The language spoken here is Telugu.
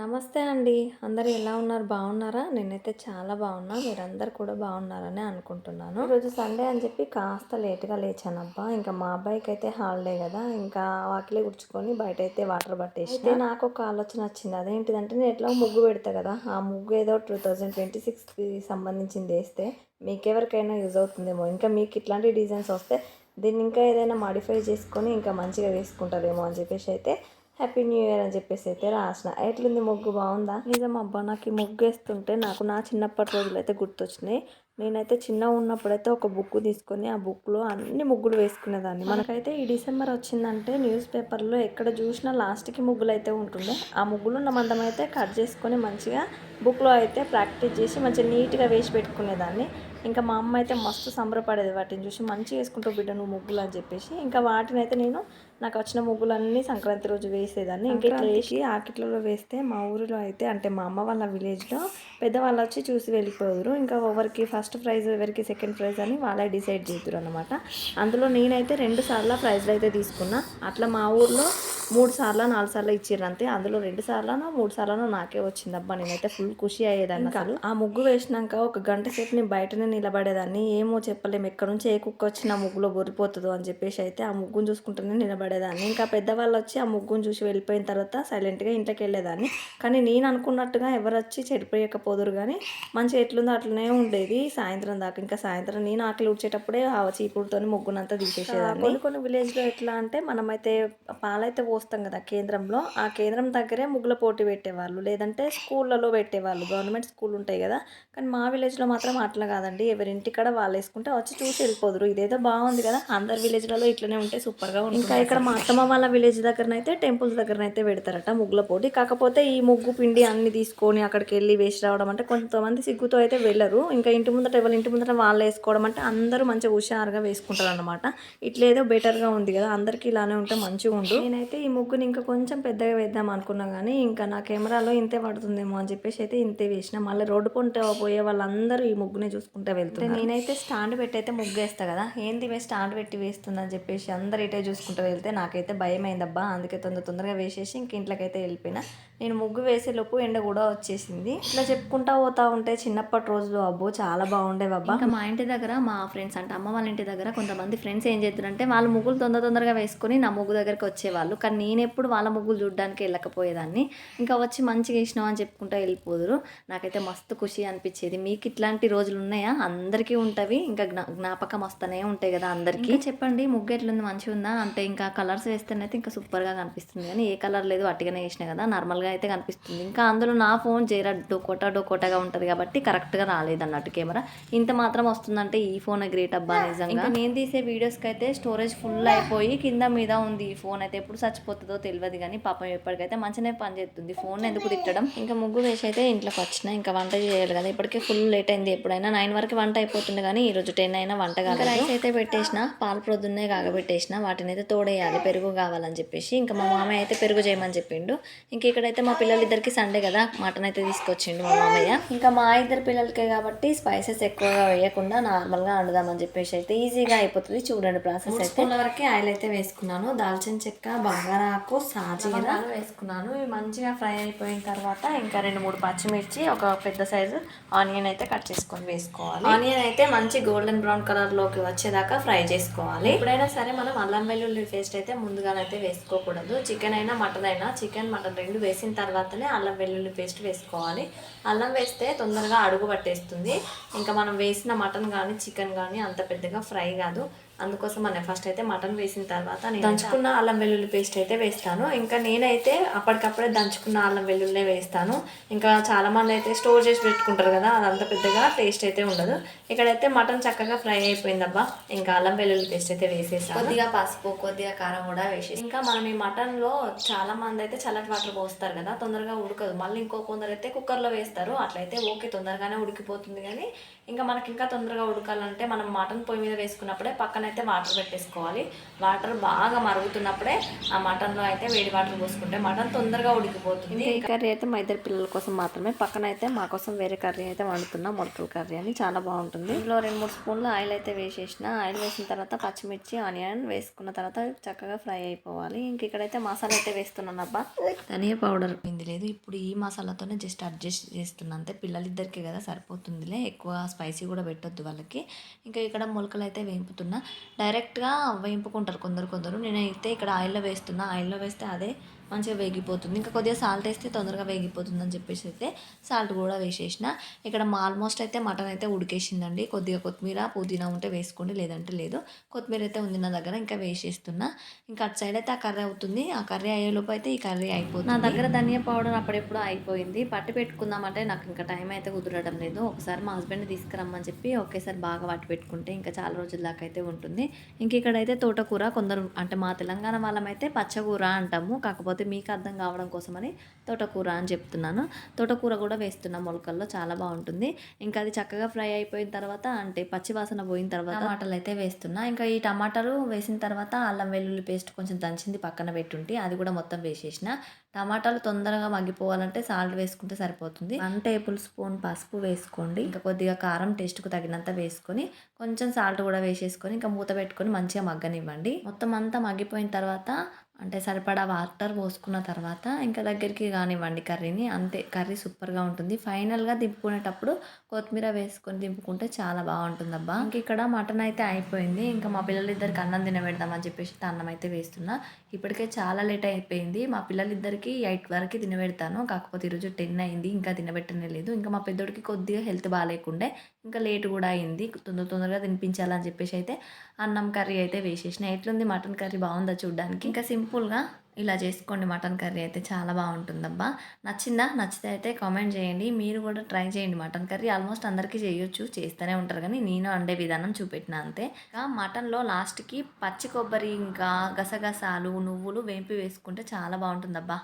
నమస్తే అండి. అందరు ఎలా ఉన్నారు? బాగున్నారా? నేనైతే చాలా బాగున్నా. మీరందరు కూడా బాగున్నారని అనుకుంటున్నాను. ఈరోజు సండే అని చెప్పి కాస్త లేట్గా లేచాను అబ్బా ఇంకా మా అబ్బాయికి అయితే హాలిడే కదా. ఇంకా వాకిలే గుడ్చుకొని బయట అయితే వాటర్ పట్టేసి అయితే నాకు ఒక ఆలోచన వచ్చింది. అదేంటిదంటే నేను ఎట్లా ముగ్గు పెడతా కదా? ఆ ముగ్గు ఏదో టూ థౌజండ్ ట్వంటీ సిక్స్కి సంబంధించింది వేస్తే మీకు ఎవరికైనా యూజ్ అవుతుందేమో. ఇంకా మీకు ఇట్లాంటి డిజైన్స్ వస్తే దీన్ని ఇంకా ఏదైనా మాడిఫై చేసుకొని ఇంకా మంచిగా వేసుకుంటారేమో అని చెప్పేసి అయితే హ్యాపీ న్యూ ఇయర్ అని చెప్పేసి అయితే రాసిన. ఎట్లుంది ముగ్గు? బాగుందా? నిజం అబ్బా నాకు ఈ ముగ్గు వేస్తుంటే నాకు నా చిన్నప్పటి రోజులు అయితే గుర్తొచ్చినాయి. నేనైతే చిన్న ఉన్నప్పుడైతే ఒక బుక్ తీసుకొని ఆ బుక్లో అన్ని ముగ్గులు వేసుకునేదాన్ని. మనకైతే ఈ డిసెంబర్ వచ్చిందంటే న్యూస్ పేపర్లో ఎక్కడ చూసినా లాస్ట్కి ముగ్గులు అయితే ఉంటుండే. ఆ ముగ్గులు ఉన్న మందం అయితే కట్ చేసుకొని మంచిగా బుక్లో అయితే ప్రాక్టీస్ చేసి మంచిగా నీట్గా వేసి పెట్టుకునేదాన్ని. ఇంకా మా అమ్మ అయితే మస్తు సంబరపడేది వాటిని చూసి మంచిగా వేసుకుంటూ బిడ్డ నువ్వు ముగ్గులు అని చెప్పేసి. ఇంకా వాటిని అయితే నేను నాకు వచ్చిన ముగ్గులన్నీ సంక్రాంతి రోజు వేసేదాన్ని. ఇంకా ఇట్లా వేసి ఆకిట్లలో వేస్తే మా ఊరిలో అయితే అంటే మా అమ్మ వాళ్ళ విలేజ్లో పెద్దవాళ్ళు వచ్చి చూసి వెళ్ళిపోదురు. ఇంకా ఎవరికి ఫస్ట్ ప్రైజ్ ఎవరికి సెకండ్ ప్రైజ్ అని వాళ్ళే డిసైడ్ చేద్దరు అనమాట అందులో నేనైతే రెండు సార్లు ప్రైజ్లు అయితే తీసుకున్నా. అట్లా మా ఊర్లో మూడు సార్లు నాలుగు సార్లు ఇచ్చిర్రు అంతే. అందులో రెండు సార్లను మూడు సార్లను నాకే వచ్చింది అబ్బా నేనైతే ఫుల్ ఖుషి అయ్యేదాన్ని అసలు. ఆ ముగ్గు వేసినాక ఒక గంట సేపు నేను బయటనే నిలబడేదాన్ని. ఏమో చెప్పలేము ఎక్కడ నుంచి ఏ కుక్క వచ్చి నా ముగ్గులో బొరిపోతుందో అని చెప్పేసి అయితే ఆ ముగ్గును చూసుకుంటూనే నిలబడేదాన్ని ఇంకా పెద్దవాళ్ళు వచ్చి ఆ ముగ్గును చూసి వెళ్ళిపోయిన తర్వాత సైలెంట్గా ఇంట్లోకి వెళ్ళేదాన్ని కానీ నేను అనుకున్నట్టుగా ఎవరు వచ్చి చెడిపోయకపోదురు కానీ మంచి ఎట్లుందో అట్లనే ఉండేది. సాయంత్రం దాకా ఇంకా సాయంత్రం నేను ఆకలి ఉడిచేటప్పుడే ఆ చీపుడుతో ముగ్గునంతా తీసేసేదాన్ని. కొన్ని కొన్ని విలేజ్లో ఎట్లా అంటే మనమైతే పాలైతే పోస్తాం కదా కేంద్రంలో ఆ కేంద్రం దగ్గరే ముగ్గుల పోటీ పెట్టేవాళ్ళు. లేదంటే స్కూళ్ళలో పెట్టేవాళ్ళు. గవర్నమెంట్ స్కూల్ ఉంటాయి కదా. కానీ మా విలేజ్లో మాత్రం అట్లా కాదండి. ఎవరింటికాడ వాళ్ళు వేసుకుంటే వచ్చి చూసి వెళ్ళిపోదురు. ఇదేదో బాగుంది కదా. అందరి విలేజ్లలో ఇట్లనే ఉంటే సూపర్గా ఉంటుంది ఇంకా ఇక్కడ మా అత్తమ్మ వాళ్ళ విలేజ్ దగ్గరనైతే టెంపుల్స్ దగ్గరనైతే పెడతారట ముగ్గుల పోటీ. కాకపోతే ఈ ముగ్గు పిండి అన్ని తీసుకొని అక్కడికి వెళ్ళి వేసి రావడం అంటే కొంతమంది సిగ్గుతో అయితే వెళ్ళరు. ఇంకా ఇంటి ముందట ఎవరి ఇంటి ముందట వాళ్ళు వేసుకోవడం అంటే అందరూ మంచిగా హుషారుగా వేసుకుంటారు అనమాట ఇట్లేదో బెటర్గా ఉంది కదా అందరికీ ఇలానే ఉంటే మంచిగా ఉండు. నేనైతే ఈ ముగ్గుని ఇంకా కొంచెం పెద్దగా వేద్దాం అనుకున్నా కానీ ఇంకా నా కెమెరాలో ఇంతే పడుతుందేమో అని చెప్పేసి అయితే ఇంతే వేసిన. మళ్ళీ రోడ్డు పొంట పోయే వాళ్ళందరూ ఈ ముగ్గునే చూసుకుంటూ వెళ్తారు నేనైతే స్టాండ్ పెట్టి అయితే ముగ్గు వేస్తా కదా ఏంది మేము స్టాండ్ పెట్టి వేస్తుందని చెప్పేసి అందరు ఇటే చూసుకుంటూ వెళ్తే నాకైతే భయం అయిందబ్బా అందుకే తొందర తొందరగా వేసేసి ఇంక ఇంట్లోకి అయితే వెళ్ళిపోయినా. నేను ముగ్గు వేసేలోపు ఎండ కూడా వచ్చేసింది. ఇట్లా చెప్పుకుంటా పోతా ఉంటే చిన్నప్పటి రోజులు అబ్బో చాలా బాగుండేవి అబ్బా. ఇంకా మా ఇంటి దగ్గర మా ఫ్రెండ్స్ అంటే అమ్మ వాళ్ళ ఇంటి దగ్గర కొంతమంది ఫ్రెండ్స్ ఏం చేస్తారంటే వాళ్ళు ముగ్గులు తొందర తొందరగా వేసుకొని నా ముగ్గు దగ్గరికి వచ్చేవాళ్ళు. కానీ నేను ఎప్పుడు వాళ్ళ ముగ్గులు చూడడానికి వెళ్ళకపోయేదాన్ని. ఇంకా వచ్చి మంచిగా వేసినావు అని చెప్పుకుంటా వెళ్ళిపోదురు. నాకైతే మస్తు ఖుషి అనిపించేది. మీకు ఇట్లాంటి రోజులు ఉన్నాయా? అందరికీ ఉంటవి. ఇంకా జ్ఞా జ్ఞాపకం వస్తూనే ఉంటాయి కదా అందరికీ. చెప్పండి ముగ్గు ఎట్లుంది? మంచిగా ఉందా అంటే ఇంకా కలర్స్ వేస్తేనైతే ఇంకా సూపర్గా కనిపిస్తుంది. కానీ ఏ కలర్ లేదు అట్టిగానే వేసిన కదా. నార్మల్గా అయితే కనిపిస్తుంది. ఇంకా అందులో నా ఫోన్ జేరా డోకోటా డోకోటాగా ఉంటుంది కాబట్టి కరెక్ట్గా రాలేదు అన్నట్టు కెమెరా. ఇంత మాత్రం వస్తుందంటే ఈ ఫోన్ గ్రేట్ అబ్బా నిజంగా. ఇంకా నేను తీసే వీడియోస్కి అయితే స్టోరేజ్ ఫుల్ అయిపోయి కింద మీద ఉంది ఈ ఫోన్ అయితే. ఎప్పుడు చచ్చిపోతుందో తెలియదు కానీ పాపం ఎప్పటికైతే మంచిగానే పనిచేస్తుంది ఫోన్ ఎందుకు తిట్టడం? ఇంకా ముగ్గు వేసి అయితే ఇంట్లోకి వచ్చిన ఇంకా వంట చేయాలి కదా. ఇప్పటికే ఫుల్ లేట్ అయింది ఎప్పుడైనా. నైన్ వరకు వంట అయిపోతుంది కానీ ఈ రోజు టెన్ అయినా వంట కాదు రైస్ అయితే పెట్టేసిన. పాలు ప్రొద్దున్నే కాగబెట్టేసిన. వాటిని అయితే తోడేయాలి. పెరుగు కావాలని చెప్పేసి. ఇంకా మా మామయ్య అయితే పెరుగు చేయమని చెప్పిండు. ఇంక ఇక్కడైతే మా పిల్లలిద్దరికి సండే కదా మటన్ అయితే తీసుకొచ్చిండు మా మామయ్య. ఇంకా మా ఇద్దరు పిల్లలకే కాబట్టి స్పైసెస్ ఎక్కువగా వేయకుండా నార్మల్గా వండుదామని చెప్పేసి అయితే ఈజీగా అయిపోతుంది. చూడండి ప్రాసెస్ అయితే. వరకు ఆయిల్ అయితే వేసుకున్నాను. దాల్చిన చెక్క బంగారాకు సాజీరా. వేసుకున్నాను. ఇవి మంచిగా ఫ్రై అయిపోయిన తర్వాత ఇంకా రెండు మూడు పచ్చిమిర్చి ఒక పెద్ద సైజు ఆనియన్ అయితే కట్ చేసుకొని వేసుకోవాలి. ఆనియన్ అయితే మంచి గోల్డెన్ బ్రౌన్ కలర్లోకి వచ్చేదాకా ఫ్రై చేసుకోవాలి. ఎప్పుడైనా సరే మనం అల్లం వెల్లుల్లి పేస్ట్ అయితే ముందుగానైతే వేసుకోకూడదు. చికెన్ అయినా మటన్ అయినా చికెన్ మటన్ రెండు వేసిన తర్వాతనే అల్లం వెల్లుల్లి పేస్ట్ వేసుకోవాలి. అల్లం వేస్తే తొందరగా అడుగు పట్టేస్తుంది. ఇంకా మనం వేసిన మటన్ కానీ చికెన్ కానీ అంత పెద్దగా ఫ్రై కాదు. అందుకోసం మనం ఫస్ట్ అయితే మటన్ వేసిన తర్వాత నేను దంచుకున్న అల్లం వెల్లుల్లి పేస్ట్ అయితే వేస్తాను. ఇంకా నేనైతే అప్పటికప్పుడే దంచుకున్న అల్లం వెల్లుల్లి వేస్తాను. ఇంకా చాలా మంది అయితే స్టోర్ చేసి పెట్టుకుంటారు కదా అదంత పెద్దగా టేస్ట్ అయితే ఉండదు. ఇక్కడైతే మటన్ చక్కగా ఫ్రై అయిపోయిందబ్బా. ఇంకా అల్లం వెల్లుల్లి పేస్ట్ అయితే వేసేసాను. కొద్దిగా పసుపు కొద్దిగా కారం కూడా వేసేసి ఇంకా మనం ఈ మటన్లో చాలా మంది అయితే చల్లటి వాటర్ పోస్తారు కదా తొందరగా ఉడకదు. మళ్ళీ ఇంకో కొందరు అయితే కుక్కర్లో వేస్తారు. అట్లయితే ఓకే తొందరగానే ఉడికిపోతుంది కానీ ఇంకా మనకి ఇంకా తొందరగా ఉడకాలంటే మనం మటన్ పొయ్యి మీద వేసుకున్నప్పుడే పక్కన అయితే వాటర్ పెట్టేసుకోవాలి. వాటర్ బాగా మరుగుతున్నప్పుడే ఆ మటన్లో అయితే వేడి వాటర్ పోసుకుంటే మటన్ తొందరగా ఉడికిపోతుంది. ఈ కర్రీ అయితే మా ఇద్దరు పిల్లల కోసం మాత్రమే. పక్కన అయితే మా కోసం వేరే కర్రీ అయితే వండుతున్నా. మొలకల కర్రీ అని చాలా బాగుంటుంది. ఇందులో రెండు మూడు స్పూన్లు ఆయిల్ అయితే వేసేసిన. ఆయిల్ వేసిన తర్వాత పచ్చిమిర్చి ఆనియన్ వేసుకున్న తర్వాత చక్కగా ఫ్రై అయిపోవాలి. ఇంక ఇక్కడైతే మసాలా అయితే వేస్తున్నాను అబ్బా. ధనియా పౌడర్ ఇది లేదు. ఇప్పుడు ఈ మసాలాతోనే జస్ట్ అడ్జస్ట్ చేస్తున్నా. అంతే. పిల్లలిద్దరికి కదా సరిపోతుందిలే. ఎక్కువ స్పైసీ కూడా పెట్టొద్దు వాళ్ళకి. ఇంకా ఇక్కడ మొలకలు అయితే వేపుతున్నా. డైరెక్ట్గా వేయింపుకుంటారు కొందరు కొందరు. నేనైతే ఇక్కడ ఆయిల్లో వేస్తున్నా. ఆయిల్లో వేస్తే అదే మంచిగా వేగిపోతుంది. ఇంకా కొద్దిగా సాల్ట్ వేస్తే తొందరగా వేగిపోతుంది అని చెప్పేసి అయితే సాల్ట్ కూడా వేసేసిన. ఇక్కడ ఆల్మోస్ట్ అయితే మటన్ అయితే ఉడికేసిందండి. కొద్దిగా కొత్తిమీర పుదీనా ఉంటే వేసుకోండి లేదంటే లేదు. కొత్తిమీర అయితే ఉంది నా దగ్గర ఇంకా వేసేస్తున్నా. ఇంకా అటు సైడ్ అయితే ఆ కర్రీ అవుతుంది. ఆ కర్రీ అయ్యేలోపు అయితే ఈ కర్రీ అయిపోతుంది. నా దగ్గర ధనియా పౌడర్ అప్పుడెప్పుడు అయిపోయింది. పట్టి పెట్టుకుందామంటే నాకు ఇంకా టైం అయితే కుదరడం లేదు. ఒకసారి మా హస్బెండ్ తీసుకురమ్మని చెప్పి ఒకేసారి బాగా పట్టి పెట్టుకుంటే ఇంకా చాలా రోజుల దాకా అయితే ఉంటుంది. ఇంక ఇక్కడైతే తోటకూర కొందరు అంటే మా తెలంగాణ వాళ్ళమైతే పచ్చకూర అంటాము. కాకపోతే మీకు అర్థం కావడం కోసమని తోటకూర అని చెప్తున్నాను. తోటకూర కూడా వేస్తున్నాం మొలకల్లో చాలా బాగుంటుంది. ఇంకా అది చక్కగా ఫ్రై అయిపోయిన తర్వాత అంటే పచ్చి వాసన పోయిన తర్వాత టమాటాలు అయితే వేస్తున్నా. ఇంకా ఈ టమాటాలు వేసిన తర్వాత అల్లం వెల్లుల్లి పేస్ట్ కొంచెం దంచింది పక్కన పెట్టుంటే. అది కూడా మొత్తం వేసేసిన. టమాటాలు తొందరగా మగ్గిపోవాలంటే సాల్ట్ వేసుకుంటే సరిపోతుంది. వన్ టేబుల్ స్పూన్ పసుపు వేసుకోండి. ఇంకా కొద్దిగా కారం టేస్ట్కు తగినంత వేసుకొని కొంచెం సాల్ట్ కూడా వేసేసుకొని ఇంకా మూత పెట్టుకొని మంచిగా మగ్గనివ్వండి. మొత్తం అంతా మగ్గిపోయిన తర్వాత అంటే సరిపడా వాటర్ పోసుకున్న తర్వాత ఇంకా దగ్గరికి కానివ్వండి కర్రీని. అంతే కర్రీ సూపర్గా ఉంటుంది. ఫైనల్గా దింపుకునేటప్పుడు కొత్తిమీర వేసుకొని దింపుకుంటే చాలా బాగుంటుంది అబ్బా ఇంక ఇక్కడ మటన్ అయితే అయిపోయింది. ఇంకా మా పిల్లలిద్దరికి అన్నం తినబెడదామని చెప్పేసి అన్నం అయితే వేస్తున్నా. ఇప్పటికే చాలా లేట్ అయిపోయింది. మా పిల్లలిద్దరికి ఎయిట్ వరకు తినబెడతాను. కాకపోతే ఈరోజు టెన్ అయింది. ఇంకా తినబెట్టనే లేదు. ఇంకా మా పెద్దోడికి కొద్దిగా హెల్త్ బాగాలేకుండే ఇంకా లేట్ కూడా అయింది. తొందర తొందరగా తినిపించాలని చెప్పేసి అయితే అన్నం కర్రీ అయితే వేసేసిన. ఎట్లుంది మటన్ కర్రీ? బాగుందా చూడడానికి? ఇంకా సింపుల్గా ఇలా చేసుకోండి మటన్ కర్రీ అయితే చాలా బాగుంటుందబ్బా. నచ్చిందా? నచ్చితే అయితే కామెంట్ చేయండి. మీరు కూడా ట్రై చేయండి మటన్ కర్రీ. ఆల్మోస్ట్ అందరికీ చేయొచ్చు చేస్తూనే ఉంటారు కానీ నేను వండే విధానం చూపెట్టిన అంతే. ఇంకా మటన్లో లాస్ట్కి పచ్చి కొబ్బరి ఇంకా గసగసాలు నువ్వులు వేంపి వేసుకుంటే చాలా బాగుంటుందబ్బా.